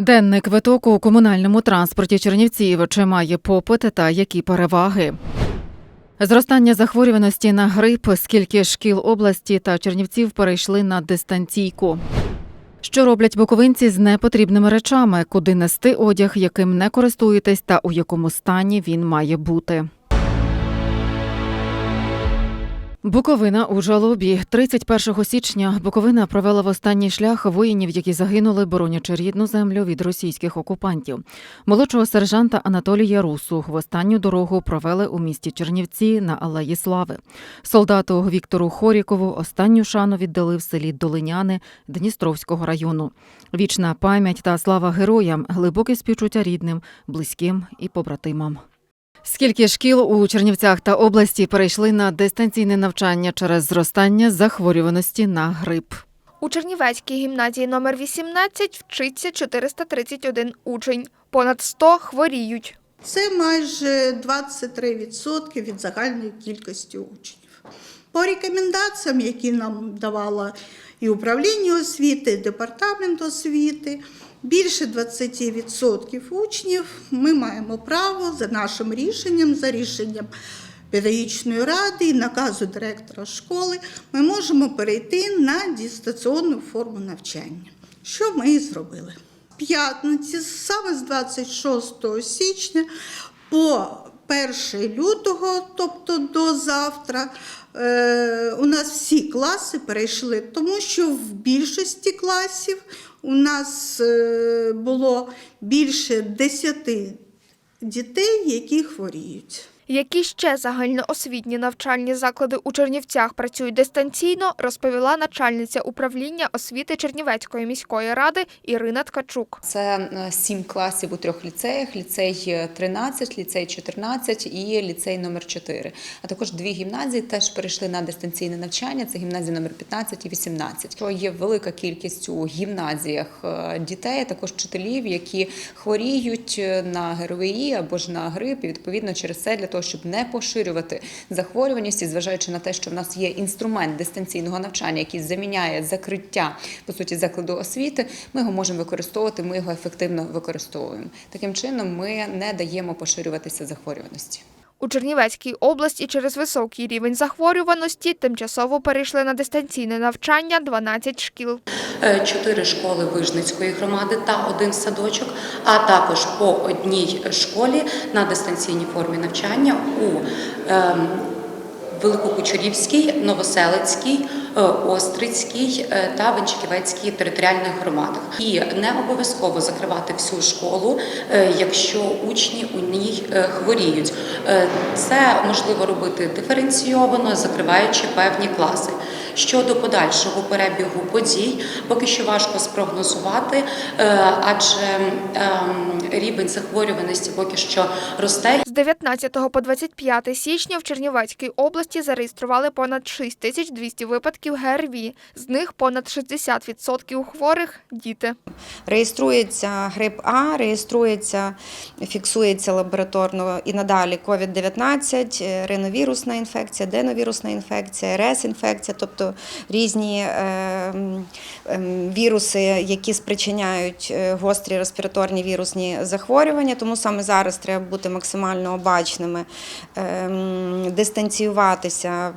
Денний квиток у комунальному транспорті Чернівців чи має попит та які переваги. Зростання захворюваності на грип, скільки шкіл області та Чернівців перейшли на дистанційку. Що роблять буковинці з непотрібними речами, куди нести одяг, яким не користуєтесь, та у якому стані він має бути. Буковина у жалобі 31 січня Буковина провела в останній шлях воїнів, які загинули, боронячи рідну землю від російських окупантів. Молодшого сержанта Анатолія Русу в останню дорогу провели у місті Чернівці на Алеї Слави. Солдату Віктору Хорікову останню шану віддали в селі Долиняни Дністровського району. Вічна пам'ять та слава героям, глибоке співчуття рідним, близьким і побратимам. Скільки шкіл у Чернівцях та області перейшли на дистанційне навчання через зростання захворюваності на грип? У Чернівецькій гімназії номер 18 вчиться 431 учень. Понад 100 хворіють. Це майже 23% від загальної кількості учнів. По рекомендаціям, які нам давала і управління освіти, і департамент освіти, більше 20% учнів ми маємо право за нашим рішенням, за рішенням педагогічної ради і наказу директора школи, ми можемо перейти на дистанційну форму навчання. Що ми і зробили? п'ятниці, саме з 26 січня по 1 лютого, тобто до завтра, е, у нас всі класи перейшли, тому що в більшості класів у нас е, було більше 10 дітей, які хворіють. Які ще загальноосвітні навчальні заклади у Чернівцях працюють дистанційно, розповіла начальниця управління освіти Чернівецької міської ради Ірина Ткачук. Це е, сім класів у трьох ліцеях: ліцей 13, ліцей 14 і ліцей номер 4. А також дві гімназії теж перейшли на дистанційне навчання. Це гімназія номер 15 і 18. Що є велика кількість у гімназіях е, дітей, а також вчителів, які хворіють е, на ГРВІ або ж на грип. І відповідно через це для того, щоб не поширювати захворюваність, і зважаючи на те, що в нас є інструмент дистанційного навчання, який заміняє закриття по суті закладу освіти, ми його можемо використовувати. Ми його ефективно використовуємо. Таким чином, ми не даємо поширюватися захворюваності. У Чернівецькій області через високий рівень захворюваності тимчасово перейшли на дистанційне навчання 12 шкіл. Е, чотири школи Вижницької громади та один садочок, а також по одній школі на дистанційній формі навчання у ем, Великокучурівській, Новоселицькій, Острицькій е, та Венчиківецькій територіальних громадах. І не обов'язково закривати всю школу, е, якщо учні у ній е, хворіють. Е, Це можливо робити диференційовано, закриваючи певні класи. Щодо подальшого перебігу подій, поки що важко спрогнозувати, е, адже ем, рівень захворюваності поки що росте. З 19 по 25 січня в Чернівецькій області зареєстрували понад 6200 випадків ГРВІ. З них понад 60% хворих – діти. Реєструється грип А, реєструється, фіксується лабораторно і надалі COVID-19, е, риновірусна інфекція, деновірусна інфекція, РС-інфекція, тобто різні е, ем, віруси, які спричиняють е, гострі респіраторні вірусні захворювання. Тому саме зараз треба бути максимально обачними, ем, дистанціюватися,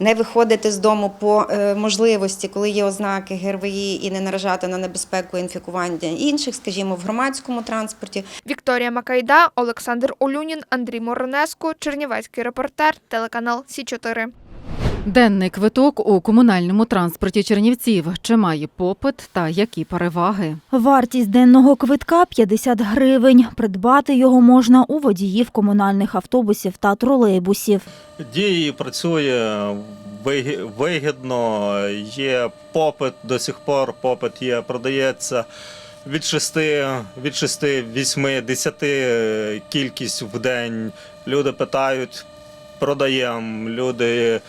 не виходити з дому по е, можливості, коли є ознаки ГРВІ, і не наражати на небезпеку інфікування інших, скажімо, в громадському транспорті. Вікторія Макайда, Олександр Олюнін, Андрій Моронеско, Чернівецький репортер, телеканал Сі4. Денний квиток у комунальному транспорті Чернівців чи має попит та які переваги? Вартість денного квитка 50 гривень. Придбати його можна у водіїв комунальних автобусів та тролейбусів. Дії працює вигідно, є попит до сих пор, попит є, продається від 6, від 6, 8, 10 кількість в день. Люди питають, продаємо. Люди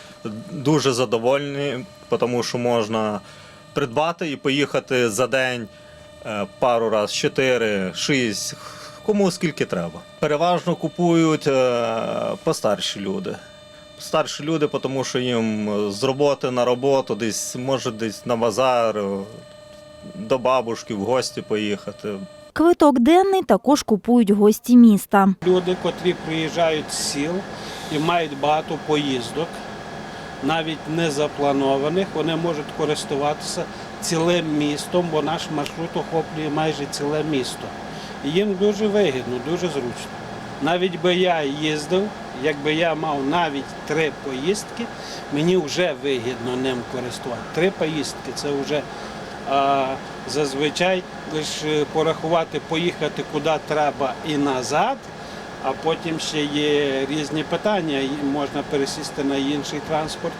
дуже задовольні, тому що можна придбати і поїхати за день е, пару раз, 4, 6, кому скільки треба. Переважно купують е, постарші люди. Старші люди, тому що їм з роботи на роботу, десь може десь на базар, е, до бабушки в гості поїхати. Квиток денний також купують гості міста. Люди, котрі приїжджають з сіл і мають багато поїздок, навіть не запланованих, вони можуть користуватися цілим містом, бо наш маршрут охоплює майже ціле місто. І їм дуже вигідно, дуже зручно. Навіть би я їздив, якби я мав навіть три поїздки, мені вже вигідно ним користувати. Три поїздки це вже а, зазвичай лише порахувати, поїхати куди треба і назад. А потім ще є різні питання. Можна пересісти на інший транспорт,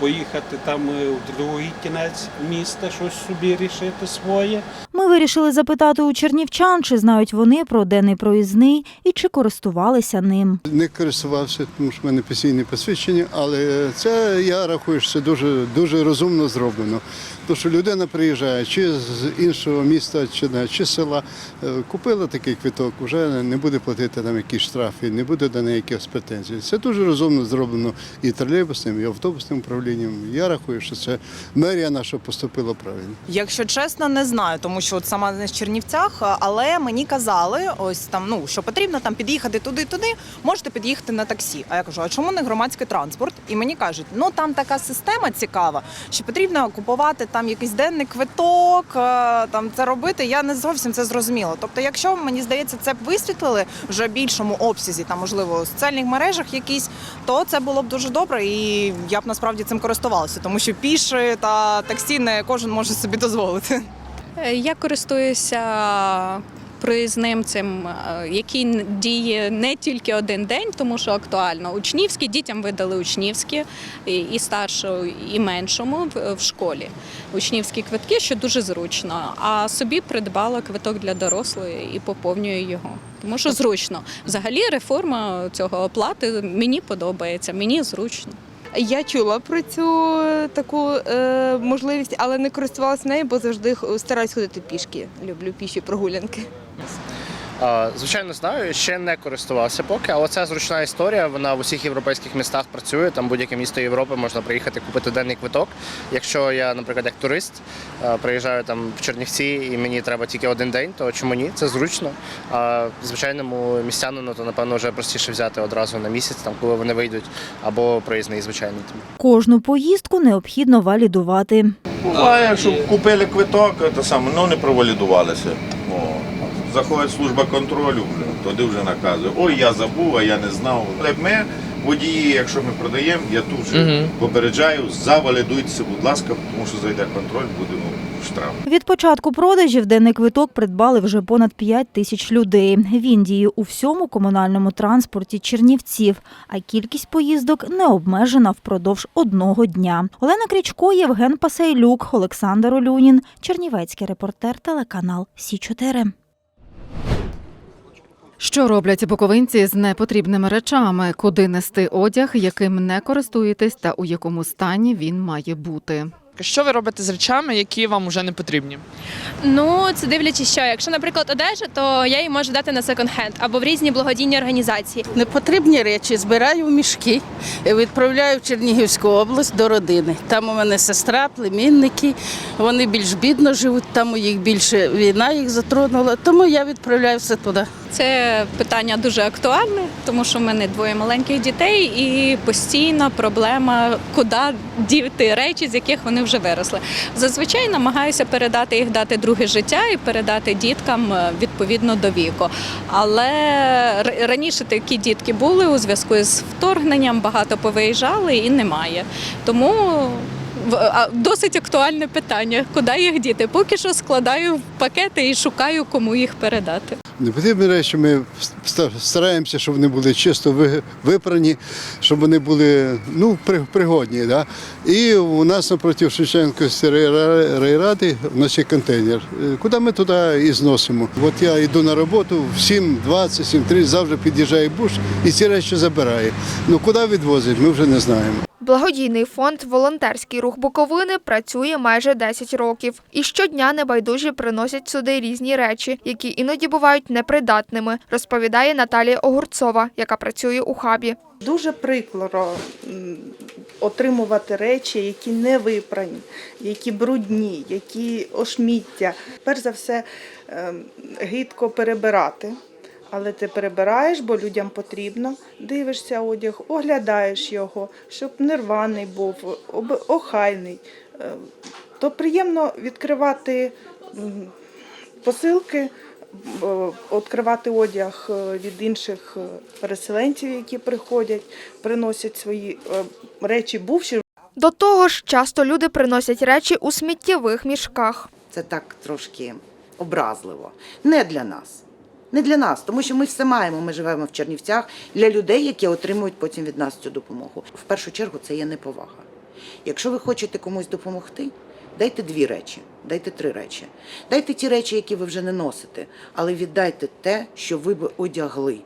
поїхати там е, в другий кінець міста, щось собі рішити своє. Ми вирішили запитати у чернівчан, чи знають вони про денний проїзний і чи користувалися ним. Не користувався, тому що в мене постійне посвідчення, але це я рахую, що це дуже, дуже розумно зроблено. Тому що людина приїжджає чи з іншого міста, чи, не, чи села, е, купила такий квиток, вже не буде платити там якісь штрафи, не буде до неї якихось претензій. Це дуже розумно зроблено і тролейбусним, і автобусним управлінням. Я рахую, що це мерія наша поступила правильно. Якщо чесно, не знаю, тому що от сама не з Чернівцях, але мені казали, ось там, ну що потрібно там під'їхати туди-туди, можете під'їхати на таксі. А я кажу, а чому не громадський транспорт? І мені кажуть, ну там така система цікава, що потрібно купувати там якийсь денний квиток, е, там це робити. Я не зовсім це зрозуміла. Тобто, якщо мені здається, це б висвітлили вже в більшому обсязі, там можливо в соціальних мережах якісь, то це було б дуже добре, і я б насправді цим користувалася, тому що піші та таксі не кожен може собі дозволити. Е, Я користуюся проїзним е, який діє не тільки один день, тому що актуально. Учнівські дітям видали учнівські і старшому, і меншому в- в школі. Учнівські квитки, що дуже зручно. А собі придбала квиток для дорослої і поповнюю його. Тому що зручно. Взагалі реформа цього оплати мені подобається, мені зручно. Я чула про цю е, таку е, можливість, але не користувалася нею, бо завжди стараюсь ходити пішки. Люблю піші прогулянки. Звичайно, знаю, ще не користувався поки, але це зручна історія. Вона в усіх європейських містах працює. Там будь-яке місто Європи можна приїхати купити денний квиток. Якщо я, наприклад, як турист приїжджаю там в Чернівці і мені треба тільки один день, то чому ні? Це зручно. А звичайному містянину, то напевно вже простіше взяти одразу на місяць, там коли вони вийдуть, або проїзний, звичайно. Кожну поїздку необхідно валідувати. Буває, що купили квиток, те саме, ну не провалідувалися. Заходить служба контролю, туди вже наказує. Ой, я забув, а я не знав. Але ми, водії, якщо ми продаємо, я тут же попереджаю, завалідуйтеся, будь ласка, тому що зайде контроль, буде ну, штраф. Від початку продажів денний квиток придбали вже понад 5 тисяч людей. Він діє у всьому комунальному транспорті Чернівців, а кількість поїздок не обмежена впродовж одного дня. Олена Крічко, Євген Пасейлюк, Олександр Олюнін, Чернівецький репортер, телеканал Сі 4 Що роблять буковинці з непотрібними речами, куди нести одяг, яким не користуєтесь, та у якому стані він має бути. Що ви робите з речами, які вам вже не потрібні? Ну, це дивлячись, що якщо, наприклад, одежа, то я її можу дати на секонд-хенд або в різні благодійні організації. Непотрібні речі збираю в мішки, і відправляю в Чернігівську область до родини. Там у мене сестра, племінники. Вони більш бідно живуть, там у їх більше війна їх затронула. Тому я відправляю все туди. Це питання дуже актуальне, тому що в мене двоє маленьких дітей, і постійна проблема, куди діти речі, з яких вони вже виросли. Зазвичай намагаюся передати їх, дати друге життя і передати діткам е, відповідно до віку. Але раніше такі дітки були у зв'язку з вторгненням, багато повиїжджали і немає. Тому. Досить актуальне питання, куди їх діти. Поки що складаю пакети і шукаю, кому їх передати. Не потрібні речі, ми стараємося, щоб вони були чисто випрані, щоб вони були ну, при- пригодні. Да? І у нас напроти Шевченківської райра- райради у нас є контейнер, куди ми туди і зносимо. От я йду на роботу в 7.20, 7.30, завжди під'їжджає буш і ці речі забирає. Ну куди відвозить, ми вже не знаємо. Благодійний фонд Волонтерський рух Буковини працює майже 10 років. І щодня небайдужі приносять сюди різні речі, які іноді бувають непридатними, розповідає Наталія Огурцова, яка працює у хабі. Дуже прикро отримувати речі, які не випрані, які брудні, які ошміття. Перш за все, ем, гидко перебирати. Але ти перебираєш, бо людям потрібно. Дивишся одяг, оглядаєш його, щоб не рваний був, охайний. Е, То приємно відкривати посилки, відкривати одяг е, від інших е, переселенців, які приходять, приносять свої речі бувші. До того ж, часто люди приносять речі у сміттєвих мішках. Це так трошки образливо. Не для нас. Не для нас, тому що ми все маємо. Ми живемо в Чернівцях для людей, які отримують потім від нас цю допомогу. В першу чергу це є неповага. Якщо ви хочете комусь допомогти, дайте дві речі, дайте три речі. Дайте ті речі, які ви вже не носите, але віддайте те, що ви би одягли.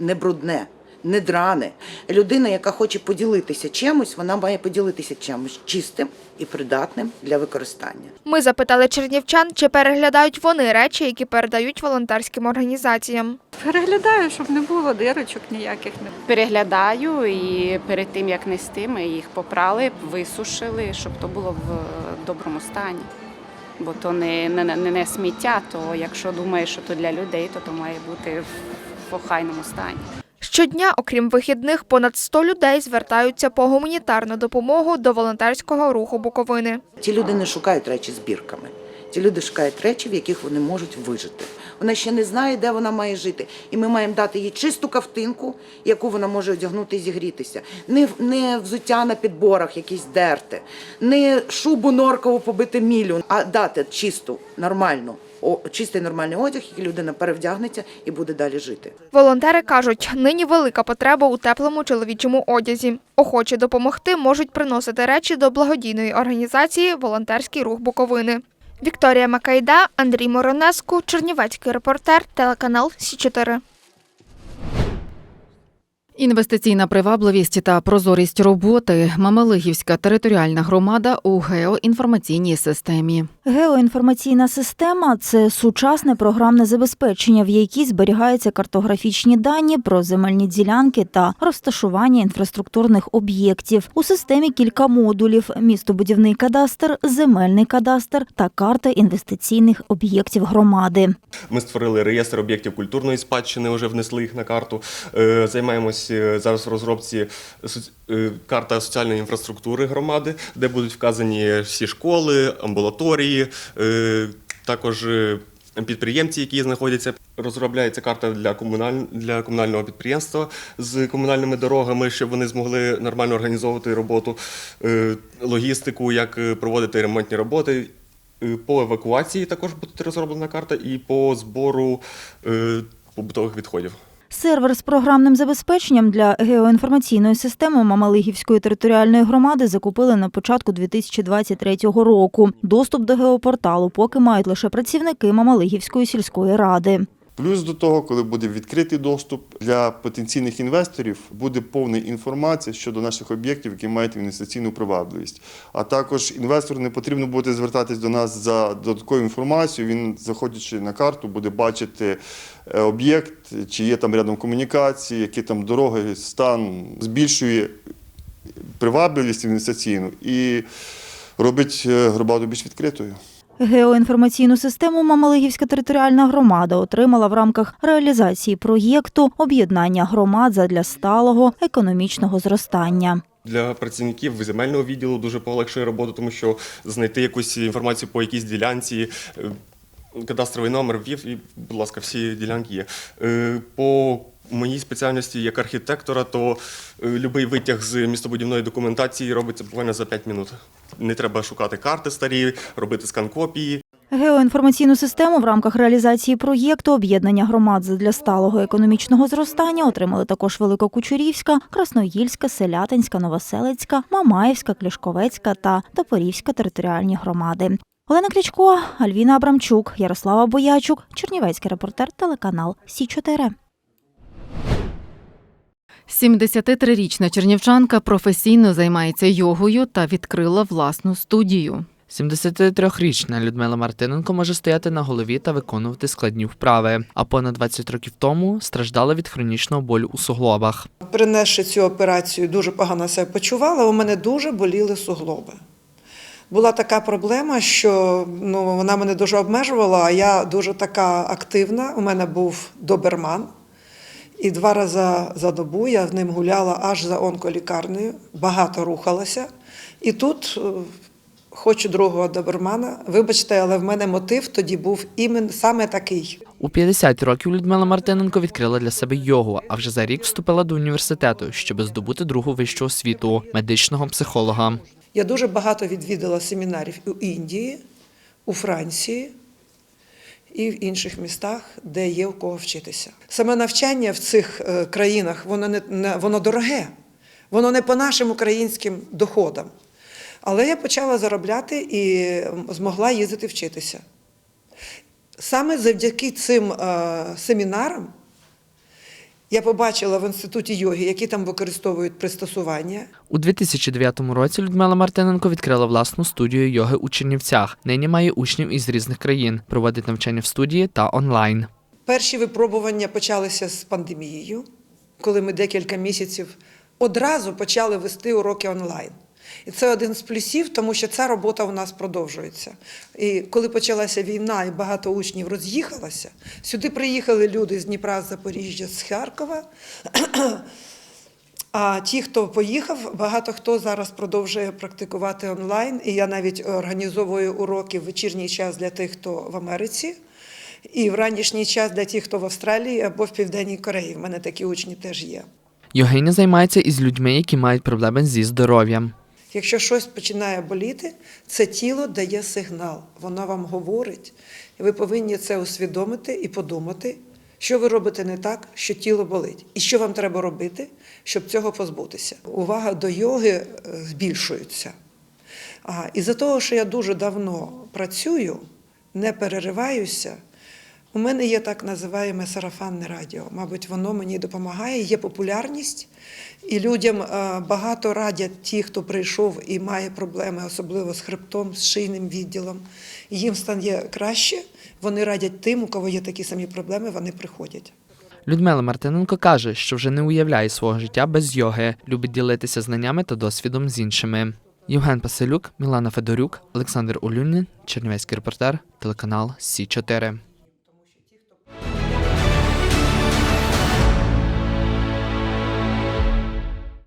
Не брудне, не дране. Людина, яка хоче поділитися чимось, вона має поділитися чимось чистим і придатним для використання. Ми запитали чернівчан, чи переглядають вони речі, які передають волонтерським організаціям. Переглядаю, щоб не було дирочок ніяких. Переглядаю і перед тим як нести, ми їх попрали, висушили, щоб то було в доброму стані. Бо то не, не, не, не сміття, то якщо думаєш, що то для людей, то то має бути в, в охайному стані. Щодня, окрім вихідних, понад 100 людей звертаються по гуманітарну допомогу до волонтерського руху Буковини. Ті люди не шукають речі збірками. Ті люди шукають речі, в яких вони можуть вижити. Вона ще не знає, де вона має жити. І ми маємо дати їй чисту кавтинку, яку вона може одягнути і зігрітися. Не, не взуття на підборах, якісь дерти, не шубу норкову побити мілю, а дати чисту, нормальну, чистий нормальний одяг, який людина перевдягнеться і буде далі жити. Волонтери кажуть, нині велика потреба у теплому чоловічому одязі. Охочі допомогти можуть приносити речі до благодійної організації Волонтерський рух Буковини. Вікторія Макайда, Андрій Моронеску, Чернівецький репортер, телеканал Сі 4 Інвестиційна привабливість та прозорість роботи Мамалигівська територіальна громада у геоінформаційній системі. Геоінформаційна система це сучасне програмне забезпечення, в якій зберігаються картографічні дані про земельні ділянки та розташування інфраструктурних об'єктів. У системі кілька модулів: містобудівний кадастр, земельний кадастр та карта інвестиційних об'єктів громади. Ми створили реєстр об'єктів культурної спадщини, вже внесли їх на карту. Е, Займаємось зараз в розробці е, карта соціальної інфраструктури громади, де будуть вказані всі школи, амбулаторії, е, також е, підприємці, які знаходяться. Розробляється карта для комуналь... для комунального підприємства з комунальними дорогами, щоб вони змогли нормально організовувати роботу, е, логістику, як е, проводити ремонтні роботи. Е, По евакуації також буде розроблена карта і по збору е, побутових відходів. Сервер з програмним забезпеченням для геоінформаційної системи Мамалигівської територіальної громади закупили на початку 2023 року. Доступ до геопорталу поки мають лише працівники Мамалигівської сільської ради. Плюс до того, коли буде відкритий доступ для потенційних інвесторів, буде повна інформація щодо наших об'єктів, які мають інвестиційну привабливість. А також інвестору не потрібно буде звертатись до нас за додатковою інформацією. Він, заходячи на карту, буде бачити е, об'єкт, чи є там рядом комунікації, які там дороги, стан збільшує привабливість інвестиційну і робить е, громаду більш відкритою. Геоінформаційну систему Мамалигівська територіальна громада отримала в рамках реалізації проєкту об'єднання громад задля сталого економічного зростання. Для працівників земельного відділу дуже полегшує роботу, тому що знайти якусь інформацію по якійсь ділянці. е, Кадастровий номер ввів, і, будь ласка, всі ділянки є. Е, По моїй спеціальності як архітектора, то е, будь-який витяг з містобудівної документації робиться буквально за 5 минут. Не треба шукати карти старі, робити скан копії. Геоінформаційну систему в рамках реалізації проєкту об'єднання громад для сталого економічного зростання отримали також Великокучурівська, Красноїльська, Селятинська, Новоселицька, Мамаївська, Клішковецька та Топорівська територіальні громади. Олена Клічко, Альвіна Абрамчук, Ярослава Боячук, Чернівецький репортер, телеканал Сі 4 73-річна чернівчанка професійно займається йогою та відкрила власну студію. 73-річна Людмила Мартиненко може стояти на голові та виконувати складні вправи, а понад 20 років тому страждала від хронічного болю у суглобах. Принесши цю операцію, дуже погано себе почувала, у мене дуже боліли суглоби. Була така проблема, що ну, вона мене дуже обмежувала, а я дуже така активна. У мене був доберман. І два рази за добу я з ним гуляла аж за онколікарнею, багато рухалася. І тут е, хочу другого добермана. Вибачте, але в мене мотив тоді був імен саме такий. У 50 років Людмила Мартиненко відкрила для себе йогу, а вже за рік вступила до університету, щоб здобути другу вищу освіту медичного психолога. Я дуже багато відвідала семінарів у Індії, у Франції і в інших містах, де є у кого вчитися. Саме навчання в цих е, країнах воно не- воно дороге, воно не по нашим українським доходам. Але я почала заробляти і змогла їздити вчитися. Саме завдяки цим е, семінарам я побачила в інституті йоги, які там використовують пристосування. У 2009 році Людмила Мартиненко відкрила власну студію йоги у Чернівцях. Нині має учнів із різних країн, проводить навчання в студії та онлайн. Перші випробування почалися з пандемією, коли ми декілька місяців одразу почали вести уроки онлайн. І це один з плюсів, тому що ця робота у нас продовжується. І коли почалася війна і багато учнів роз'їхалося, сюди приїхали люди з Дніпра, з Запоріжжя, з Харкова. А ті, хто поїхав, багато хто зараз продовжує практикувати онлайн. І я навіть організовую уроки в вечірній час для тих, хто в Америці, і в ранішній час для тих, хто в Австралії або в Південній Кореї. В мене такі учні теж є. Йогиня займається із людьми, які мають проблеми зі здоров'ям. Якщо щось починає боліти, це тіло дає сигнал, воно вам говорить, і ви повинні це усвідомити і подумати, що ви робите не так, що тіло болить, і що вам треба робити, щоб цього позбутися. Увага до йоги е, збільшується. А, із-за того, що я дуже давно працюю, не перериваюся, у мене є так називаємо сарафанне радіо. Мабуть, воно мені допомагає, є популярність, і людям е, багато радять ті, хто прийшов і має проблеми, особливо з хребтом, з шийним відділом. Їм стає краще. Вони радять тим, у кого є такі самі проблеми, вони приходять. Людмила Мартиненко каже, що вже не уявляє свого життя без йоги, любить ділитися знаннями та досвідом з іншими. Євген Паселюк, Мілана Федорюк, Олександр Улюнін, Чернівецький репортер, телеканал Сі 4